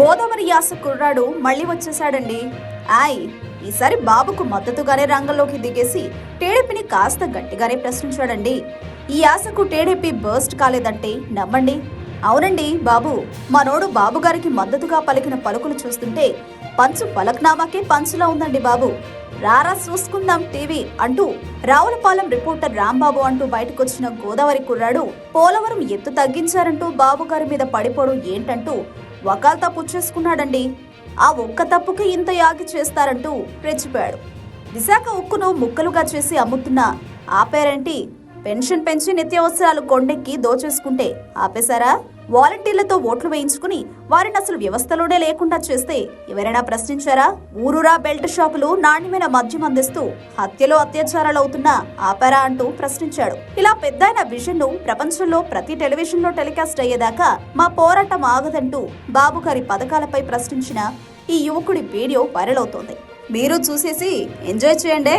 గోదావరి యాస కుర్రాడు మళ్ళీ వచ్చేసాడండి ఆయ్ ఈసారి బాబుకు మద్దతుగానే రంగంలోకి దిగేసి టీడీపీని కాస్త గట్టిగానే ప్రశ్నించాడండి. ఈ యాసకు టీడీపీ బర్స్ట్ కాలేదంటే నమ్మండి. అవునండి బాబు మనోడు బాబుగారికి మద్దతుగా పలికిన పలుకులు చూస్తుంటే పంచు పలక్నామాకే పంచులా ఉందండి బాబు. రారా చూసుకుందాం టీవీ అంటూ రావులపాలెం రిపోర్టర్ రాంబాబు అంటూ బయటకొచ్చిన గోదావరి కుర్రాడు పోలవరం ఎత్తు తగ్గించారంటూ బాబుగారి మీద పడిపోవడం ఏంటంటూ వకాల్తా పుచ్చేసుకున్నాడండి ఆ ఒక్క తప్పుకి ఇంత యాగి చేస్తారంటూ రెచ్చిపోయాడు. విశాఖ ఉక్కును ముక్కలుగా చేసి అమ్ముతున్న ఆపేరేంటి పెన్షన్ పెంచి నిత్యావసరాలు కొండెక్కి దోచేసుకుంటే ఆపేశారా? వాలంటీర్లతో ఓట్లు వేయించుకుని వారిని అసలు వ్యవస్థలోనే లేకుండా చేస్తే ఎవరైనా ప్రశ్నించారా? ఊరూరా బెల్ట్ షాపులు నాణ్యమైన మద్యం అందిస్తూ హత్యలు అత్యాచారాలు అవుతున్నా ఆపారా అంటూ ప్రశ్నించాడు. ఇలా పెద్దయిన విజన్ను ప్రపంచంలో ప్రతి టెలివిజన్లో టెలికాస్ట్ అయ్యేదాకా మా పోరాటం ఆగదంటూ బాబు గారి పథకాలపై ప్రశ్నించిన ఈ యువకుడి వీడియో వైరల్ అవుతోంది. మీరు చూసేసి ఎంజాయ్ చేయండి.